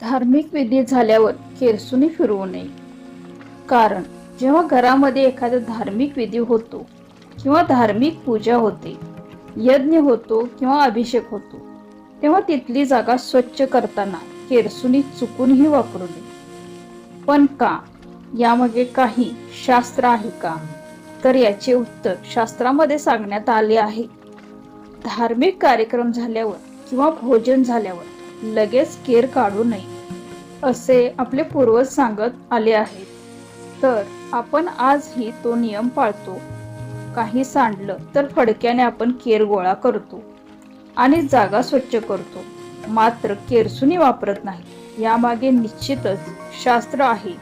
धार्मिक विधी झाल्यावर केरसुनी फिरवू नये. कारण जेव्हा घरामध्ये एखादा धार्मिक विधी होतो किंवा धार्मिक पूजा होते यज्ञ होतो किंवा अभिषेक होतो तेव्हा तिथली जागा स्वच्छ करताना केरसुनी चुकूनही वापरू नये. पण का? यामागे काही शास्त्र आहे का? तर याचे उत्तर शास्त्रामध्ये सांगण्यात आले आहे. धार्मिक कार्यक्रम झाल्यावर किंवा भोजन झाल्यावर लगेच केर काढू नये असे आपले पूर्वज सांगत आले आहेत. तर आपण आजही तो नियम पाळतो. काही सांडलं तर फडक्याने आपण केर गोळा करतो आणि जागा स्वच्छ करतो. मात्र केरसुनी वापरत नाही. यामागे निश्चितच शास्त्र आहे.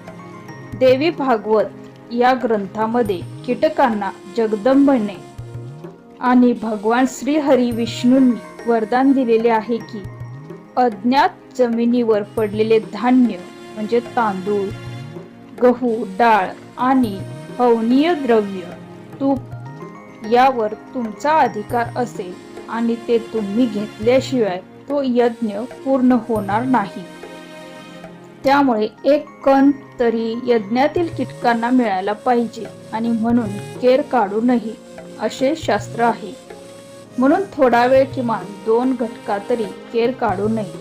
देवी भागवत या ग्रंथामध्ये कीटकांना जगदंबने आणि भगवान श्रीहरी विष्णूंनी वरदान दिलेले आहे की अज्ञात जमिनीवर पडलेले धान्य म्हणजे तांदूळ गहू डाळ आणि हवनीय द्रव्य तूप यावर तुमचा अधिकार असेल आणि ते तुम्ही घेतल्याशिवाय तो यज्ञ पूर्ण होणार नाही. त्यामुळे एक कण तरी यज्ञातील कीटकांना मिळायला पाहिजे आणि म्हणून केर काढू नये असे शास्त्र आहे. म्हणून थोडा वेळ किमान दोन घटका तरी केर काढू नये.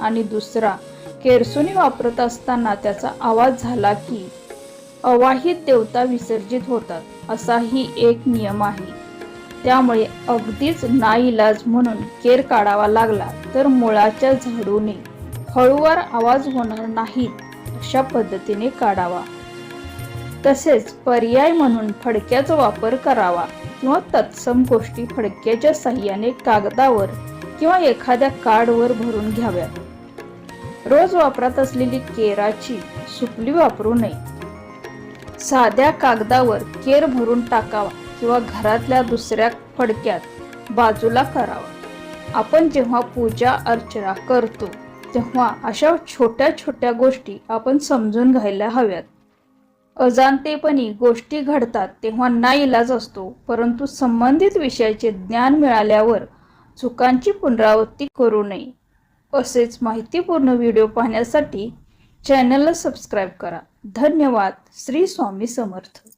आणि दुसरा केरसुनी वापरत असताना त्याचा आवाज झाला की अवाहित देवता विसर्जित होतात असाही एक नियम आहे. त्यामुळे अगदीच नाईलाज म्हणून केर काढावा लागला तर मुळाच्या झाडूने हळूवार आवाज होणार नाहीत अशा पद्धतीने काढावा. तसेच पर्याय म्हणून फडक्याचा वापर करावा. किंवा तत्सम गोष्टी फडक्याच्या साह्याने कागदावर किंवा एखाद्या कार्डवर भरून घ्याव्यात रोज वापरात असलेली केराची सुपली वापरू नये. साध्या कागदावर केर भरून टाकावा किंवा घरातल्या दुसऱ्या फडक्यात बाजूला करावा. आपण जेव्हा पूजा अर्चना करतो तेव्हा अशा छोट्या छोट्या गोष्टी आपण समजून घ्यायला हव्यात. अजाणतेपणी गोष्टी घडतात तेव्हा नाईलाज असतो परंतु संबंधित विषयाचे ज्ञान मिळाल्यावर चुकांची पुनरावृत्ती करू नये. असेच माहितीपूर्ण व्हिडिओ पाहण्यासाठी चॅनलला सबस्क्राईब करा. धन्यवाद. श्री स्वामी समर्थ.